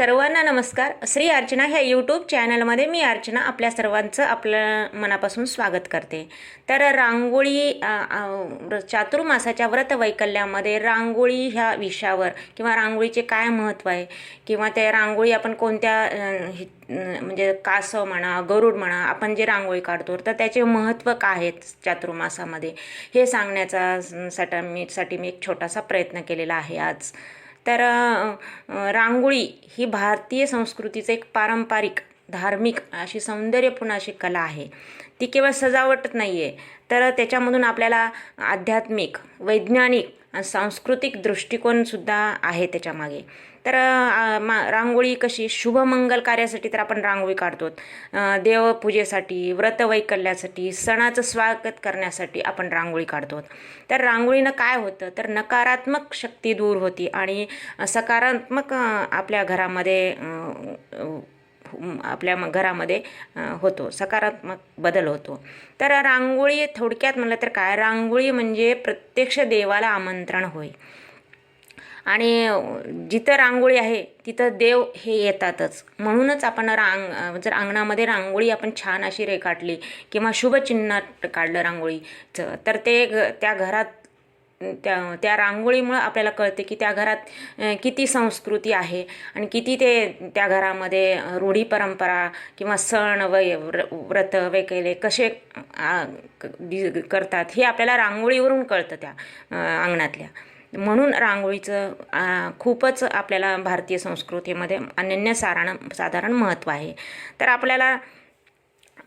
सर्वांना नमस्कार. श्री अर्चना ह्या यूट्यूब चॅनलमध्ये मी अर्चना आपल्या सर्वांचं आपल्या मनापासून स्वागत करते. तर रांगोळी चातुर्मासाच्या व्रत चातुर्मासाच्या व्रतवैकल्यामध्ये रांगोळी ह्या विषयावर किंवा रांगोळीचे काय महत्त्व आहे? किंवा त्या रांगोळी आपण कोणत्या म्हणजे कासव म्हणा गरुड म्हणा आपण जे रांगोळी काढतो तर त्याचे महत्त्व काय आहेत चातुर्मासामध्ये? हे सांगण्याचा साठी मी साठी मी एक छोटासा प्रयत्न केलेला आहे आज. तर रांगोळी ही भारतीय संस्कृतीचं एक पारंपरिक धार्मिक अशी सौंदर्यपूर्ण अशी कला आहे. ती केवळ सजावटच नाही आहे तर त्याच्यामधून आपल्याला आध्यात्मिक वैज्ञानिक आणि सांस्कृतिक दृष्टिकोनसुद्धा आहे त्याच्यामागे. तर मा रांगोळी कशी? शुभमंगल कार्यासाठी तर आपण रांगोळी काढतो. देवपूजेसाठी व्रतवैकल्यासाठी सणाचं स्वागत करण्यासाठी आपण रांगोळी काढतो. तर रांगोळीनं काय होतं? तर नकारात्मक शक्ती दूर होती आणि सकारात्मक आपल्या घरामध्ये आपल्या म- घरामध्ये होतो. सकारात्मक बदल होतो. तर रांगोळी थोडक्यात म्हणलं तर काय? रांगोळी म्हणजे प्रत्यक्ष देवाला आमंत्रण होय. आणि जिथं रांगोळी आहे तिथं देव हे येतातच. म्हणूनच आपण रांग जर अंगणामध्ये रांगोळी आपण छान अशी रेखाटली किंवा शुभचिन्हात काढलं रांगोळीचं तर ते त्या घरात त्या त्या रांगोळीमुळं आपल्याला कळते की त्या घरात किती संस्कृती आहे आणि किती ते त्या घरामध्ये रूढी परंपरा किंवा सण व व्र व्रत वगैरे कसे क- करतात हे आपल्याला रांगोळीवरून कळतं त्या अंगणातल्या. म्हणून रांगोळीचं खूपच आपल्याला भारतीय संस्कृतीमध्ये अनन्य साधारण साधारण महत्त्व आहे. तर आपल्याला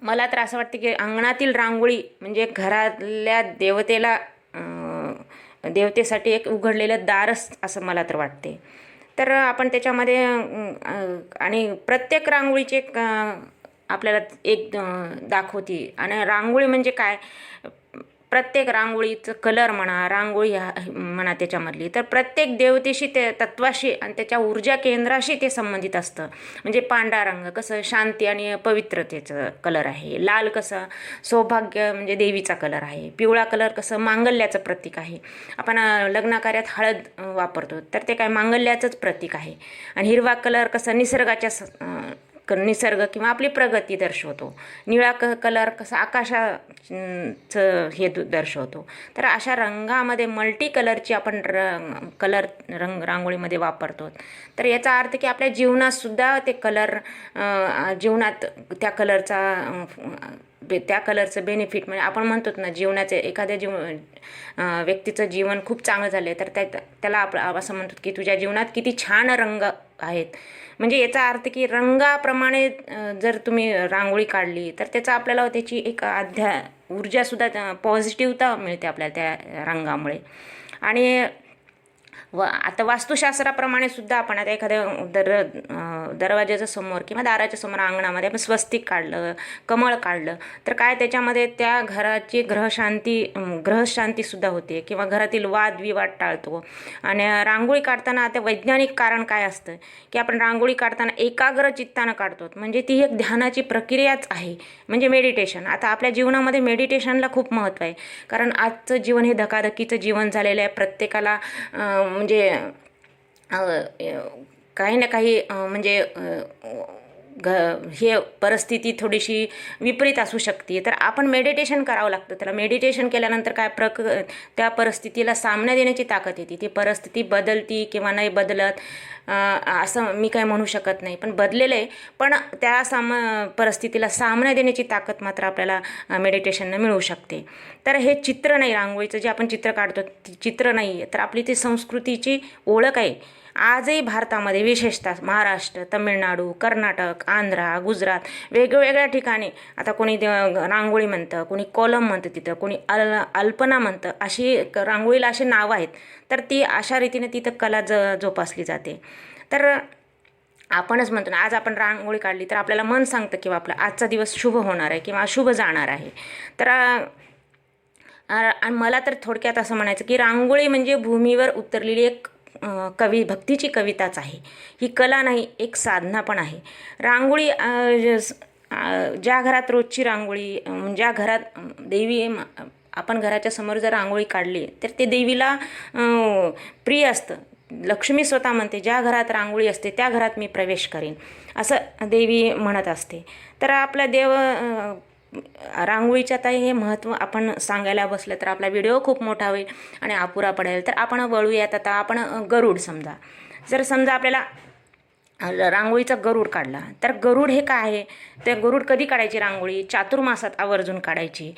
मला तर असं वाटतं की अंगणातील रांगोळी म्हणजे घरातल्या देवतेला देवतेसाठी एक उघडलेलं दारच असं मला तर वाटते. तर आपण त्याच्यामध्ये आणि प्रत्येक रांगोळीचे आपल्याला एक दाखवती. आणि रांगोळी म्हणजे काय? प्रत्येक रांगोळीचं कलर म्हणा रांगोळी म्हणा त्याच्यामधली तर प्रत्येक देवतेशी ते तत्वाशी आणि त्याच्या ऊर्जा केंद्राशी ते संबंधित असतं. म्हणजे पांढरा रंग कसं शांती आणि पवित्रतेचं कलर आहे. लाल कसं सौभाग्य म्हणजे देवीचा कलर आहे. पिवळा कलर कसं मांगल्याचं प्रतीक आहे. आपण लग्नकार्यात हळद वापरतो तर ते काय मांगल्याचंच प्रतीक आहे. आणि हिरवा कलर कसं निसर्गाच्या स- निसर्ग किंवा आपली प्रगती दर्शवतो. निळा क कलर कसा आकाशाचं हे दर्शवतो. तर अशा रंगामध्ये मल्टी कलरची आपण रंग कलर रंग रांगोळीमध्ये वापरतो. तर याचा अर्थ की आपल्या जीवनातसुद्धा ते कलर जीवनात त्या कलरचा बे त्या कलरचं बेनिफिट म्हणजे आपण म्हणतो ना जीवनाचे एखाद्या जीव व्यक्तीचं जीवन खूप चांगलं झालं आहे तर त्या त्याला आप असं म्हणतो की तुझ्या जीवनात किती छान रंग आहेत. म्हणजे याचा अर्थ की रंगाप्रमाणे जर तुम्ही रांगोळी काढली तर त्याचा आपल्याला त्याची एक अध्या ऊर्जासुद्धा पॉझिटिव्हता मिळते आपल्याला त्या रंगामुळे. आणि व आता वास्तुशास्त्राप्रमाणे सुद्धा आपण आता एखाद्या दर दरवाज्याच्या समोर किंवा दाराच्या समोर अंगणामध्ये आपण स्वस्तिक काढलं कमळ काढलं तर काय त्याच्यामध्ये त्या घराची ग्रहशांती ग्रहशांतीसुद्धा होते किंवा घरातील वादविवाद टाळतो. आणि रांगोळी काढताना आता वैज्ञानिक कारण काय असतं? की आपण रांगोळी काढताना एकाग्र चित्तानं काढतो. म्हणजे ती एक ध्यानाची प्रक्रियाच आहे. म्हणजे मेडिटेशन. आता आपल्या जीवनामध्ये मेडिटेशनला खूप महत्त्व आहे. कारण आजचं जीवन हे धकाधकीचं जीवन झालेलं आहे. प्रत्येकाला म्हणजे काही ना काही म्हणजे घ हे परिस्थिती थोडीशी विपरीत असू शकते. तर आपण मेडिटेशन करावं लागतं. त्याला मेडिटेशन केल्यानंतर काय प्रक त्या परिस्थितीला सामना देण्याची ताकद येते. ती परिस्थिती बदलती किंवा नाही बदलत असं मी काय म्हणू शकत नाही. पण बदलेलं आहे पण त्या साम परिस्थितीला सामना देण्याची ताकद मात्र आपल्याला मेडिटेशननं मिळू शकते. तर हे चित्र नाही रांगोळीचं जे आपण चित्र काढतो चित्र नाही आहे तर आपली ती संस्कृतीची ओळख आहे. आजही भारतामध्ये विशेषतः महाराष्ट्र तमिळनाडू कर्नाटक आंध्रा गुजरात वेगवेगळ्या ठिकाणी आता कोणी रांगोळी म्हणतं कोणी कोलम म्हणतं तिथं कोणी अल अल्पना म्हणतं अशी क- रांगोळीला अशी नावं आहेत. तर ती अशा रीतीने तिथं कला ज जोपासली जाते. तर आपणच म्हणतो ना आज आपण रांगोळी काढली तर आपल्याला मन सांगतं किंवा आपला आजचा दिवस शुभ होणार आहे किंवा अशुभ जाणार आहे. तर आणि मला तर थोडक्यात असं म्हणायचं की रांगोळी म्हणजे भूमीवर उतरलेली एक कवी भक्तीची कविताच आहे. ही कला नाही एक साधना पण आहे. रांगोळी ज्या घरात रोजची रांगोळी म्हणजे ज्या घरात देवी आपण घराच्या समोर जर रांगोळी काढली तर ते देवीला प्रिय असतं. लक्ष्मी स्वतः म्हणते ज्या घरात रांगोळी असते त्या घरात मी प्रवेश करेन. असं देवी म्हणत असते. तर आपला देव रांगोळीच्या ताई हे महत्त्व आपण सांगायला बसलं तर आपला व्हिडिओ खूप मोठा होईल आणि अपुरा पडेल. तर आपण वळूयात आता आपण गरुड समजा. जर समजा आपल्याला रांगोळीचा गरुड काढला. तर गरुड हे काय आहे? तर गरुड कधी काढायची रांगोळी? चातुर्मासात आवर्जून काढायची.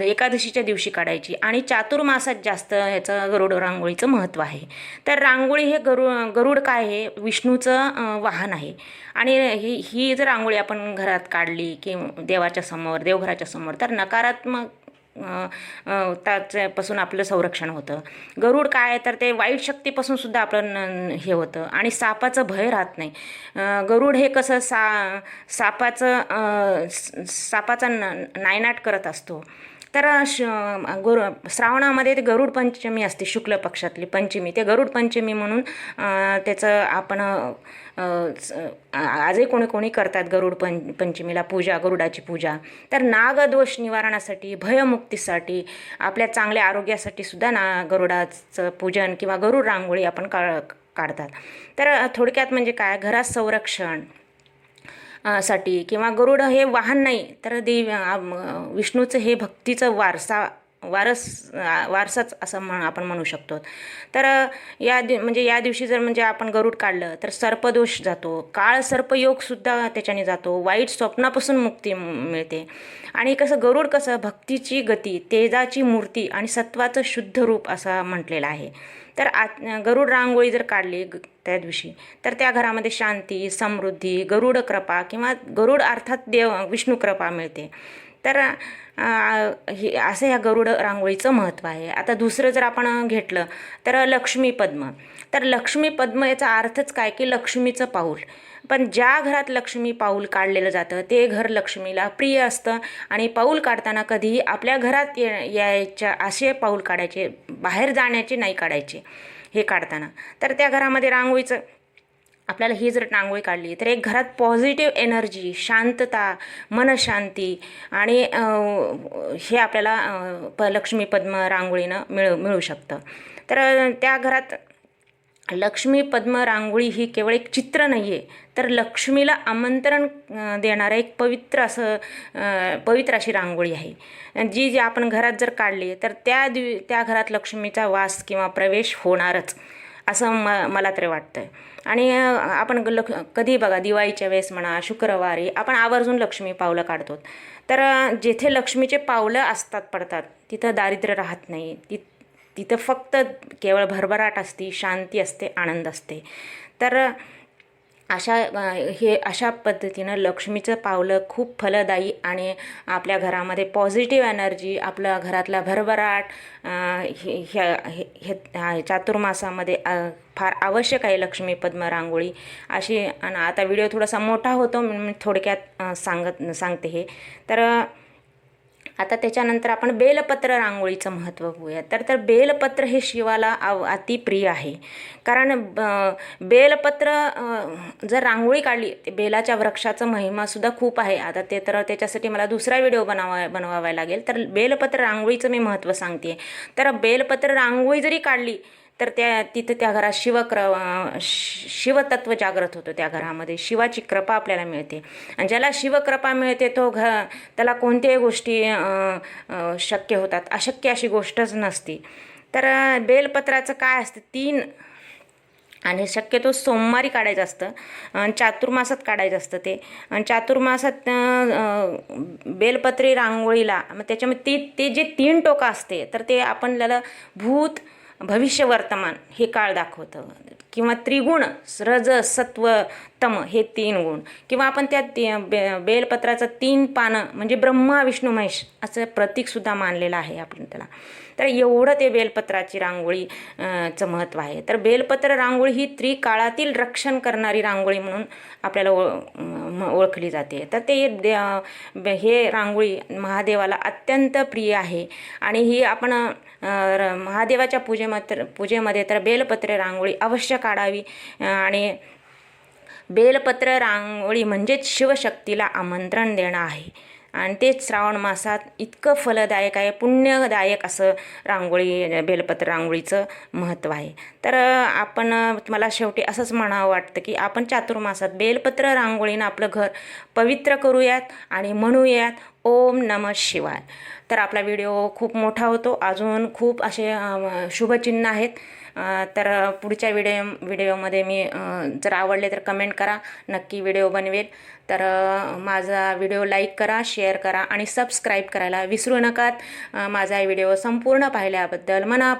एकादशीच्या दिवशी काढायची. आणि चातुर्मासात जास्त ह्याचं गरुड रांगोळीचं महत्त्व आहे. तर रांगोळी हे गरु गरुड काय आहे? विष्णूचं वाहन आहे. आणि ही ही जर रांगोळी आपण घरात काढली की देवाच्या समोर देवघराच्या समोर तर नकारात्मक त्याच्यापासून आपलं संरक्षण होतं. गरुड काय तर ते वाईट शक्तीपासून सुद्धा आपलं न- हे होतं आणि सापाचं भय राहत नाही. गरुड हे कसं सा सापाचं सापाचा न नायनाट करत असतो. तर श गुरु श्रावणामध्ये ते गरुड पंचमी असते शुक्ल पक्षातली पंचमी. ते गरुड पंचमी म्हणून त्याचं आपण आजही कोणी कोणी करतात गरुड पं पंचमीला पूजा गरुडाची पूजा. तर नागदोष निवारणासाठी भयमुक्तीसाठी आपल्या चांगल्या आरोग्यासाठी सुद्धा ना गरुडाचं पूजन किंवा गरुड रांगोळी आपण का काढतात. तर थोडक्यात म्हणजे काय? घरात संरक्षण. साठी. किंवा गरुड हे वाहन नाही तर देव विष्णूचं हे भक्तीचं वारसा वारस वारसाच असं म्हण आपण म्हणू शकतो. तर या दि म्हणजे या दिवशी जर म्हणजे आपण गरुड काढलं तर सर्पदोष जातो. काळ सर्पयोगसुद्धा त्याच्याने जातो. वाईट स्वप्नापासून मुक्ती मिळते. आणि कसं गरुड कसं भक्तीची गती तेजाची मूर्ती आणि सत्वाचं शुद्ध रूप असं म्हटलेलं आहे. तर आत गरुड रांगोळी जर काढली ग- त्या दिवशी तर त्या घरामध्ये शांती समृद्धी गरुड कृपा किंवा गरुड अर्थात देव विष्णू कृपा मिळते. तर हे असं ह्या गरुड रांगोळीचं महत्त्व आहे. आता दुसरं जर आपण घेतलं तर लक्ष्मी पद्म तर लक्ष्मी पद्म याचा अर्थच काय की लक्ष्मीचं पाऊल. पण ज्या घरात लक्ष्मी पाऊल काढलेलं जातं ते घर लक्ष्मीला प्रिय असतं. आणि पाऊल काढताना कधीही आपल्या घरात ये यायच्या असे पाऊल काढायचे बाहेर जाण्याचे नाही काढायचे हे काढताना. तर त्या घरामध्ये रांगोळीचं आपल्याला ही जर रांगोळी काढली तर एक घरात पॉझिटिव्ह एनर्जी शांतता मनशांती आणि हे आपल्याला प लक्ष्मी पद्म रांगोळीनं मिळू मिळू शकतं. तर त्या घरात लक्ष्मी पद्म रांगोळी ही केवळ एक चित्र नाही आहे तर लक्ष्मीला आमंत्रण देणारं एक पवित्र असं पवित्र अशी रांगोळी आहे. जी जी आपण घरात जर काढली तर त्या दिव त्या घरात लक्ष्मीचा वास किंवा प्रवेश होणारच असं म मला तरी वाटतं आणि आपण ग- कधी बघा दिवाळीच्या वेळेस म्हणा शुक्रवारी आपण आवर्जून लक्ष्मी पावलं काढतो. तर जेथे लक्ष्मीचे पावलं असतात पडतात तिथं दारिद्र्य राहत नाही ति तिथं फक्त केवळ भरभराट असते शांती असते आनंद असते. तर अशा हे अशा पद्धतीनं लक्ष्मीचं पावलं खूप फलदायी आणि आपल्या घरामध्ये पॉझिटिव्ह एनर्जी आपल्या घरातला भरभराट हे ह्या हे हे- चातुर्मासामध्ये फार आवश्यक आहे लक्ष्मी पद्म रांगोळी. अशी आणि आता व्हिडिओ थोडासा मोठा होतो मी थोडक्यात सांगत सांगते हे. तर आता त्याच्यानंतर आपण बेलपत्र रांगोळीचं महत्त्व बघूया. तर तर बेलपत्र हे शिवाला आव अतिप्रिय आहे. कारण ब- बेलपत्र जर रांगोळी काढली ते बेलाच्या वृक्षाचं महिमासुद्धा खूप आहे. आता ते तर त्याच्यासाठी मला दुसरा व्हिडिओ बनवा बनवावा लागेल. तर बेलपत्र रांगोळीचं मी महत्त्व सांगते तर बेलपत्र रांगोळी जरी काढली तर त्या तिथं त्या घरात शिवक्र शि- शिवतत्व जागृत होतं त्या घरामध्ये. शिवाची कृपा आपल्याला मिळते. आणि ज्याला शिवकृपा मिळते तो घ त्याला कोणत्याही गोष्टी शक्य होतात. अशक्य अशी गोष्टच नसती. तर बेलपत्राचं काय असतं? तीन आणि शक्यतो सोमवारी काढायचं असतं. आणि चातुर्मासात काढायचं असतं ते. आणि चातुर्मासात बेलपत्री रांगोळीला मग त्याच्यामध्ये ती ते जे तीन टोकं असते तर ते आपण त्याला भूत भविष्य वर्तमान हे काळ दाखवतं. किंवा त्रिगुण रज सत्व तम हे तीन गुण. किंवा आपण त्या ती बे बेलपत्राचं तीन पानं म्हणजे ब्रह्मा विष्णू महेश असं प्रतीकसुद्धा मानलेलं आहे आपण त्याला. तर एवढं ते बेलपत्राची रांगोळी चं महत्त्व आहे. तर बेलपत्र रांगोळी ही त्रिकाळातील रक्षण करणारी रांगोळी म्हणून आपल्याला ओळ म- ओळखली जाते. तर ते हे रांगोळी महादेवाला अत्यंत प्रिय आहे. आणि ही आपण महादेवाच्या पूजेमध्ये पूजेमध्ये तर बेलपत्र रांगोळी अवश्य काढावी. आणि बेलपत्र रांगोळी म्हणजेच शिवशक्तीला आमंत्रण देणं आहे. आणि तेच श्रावण मासात इतकं फलदायक आहे पुण्यदायक असं रांगोळी बेलपत्र रांगोळीचं महत्त्व आहे. तर आपण मला शेवटी असंच म्हणावं वाटतं की आपण चातुर्मासात बेलपत्र रांगोळीनं आपलं घर पवित्र करूयात आणि म्हणूयात ओम नमः शिवाय. तर आपला व्हिडिओ खूप मोठा होतो. अजून खूप असे शुभचिन्ह आहेत. तर पुढच्या व्हिडिओ व्हिडिओमध्ये मी जर आवडले तर कमेंट करा. नक्की व्हिडिओ बनवेल. तर माझा व्हिडिओ लाईक करा शेअर करा आणि सबस्क्राईब करायला विसरू नका. माझा व्हिडिओ संपूर्ण पाहिल्याबद्दल मना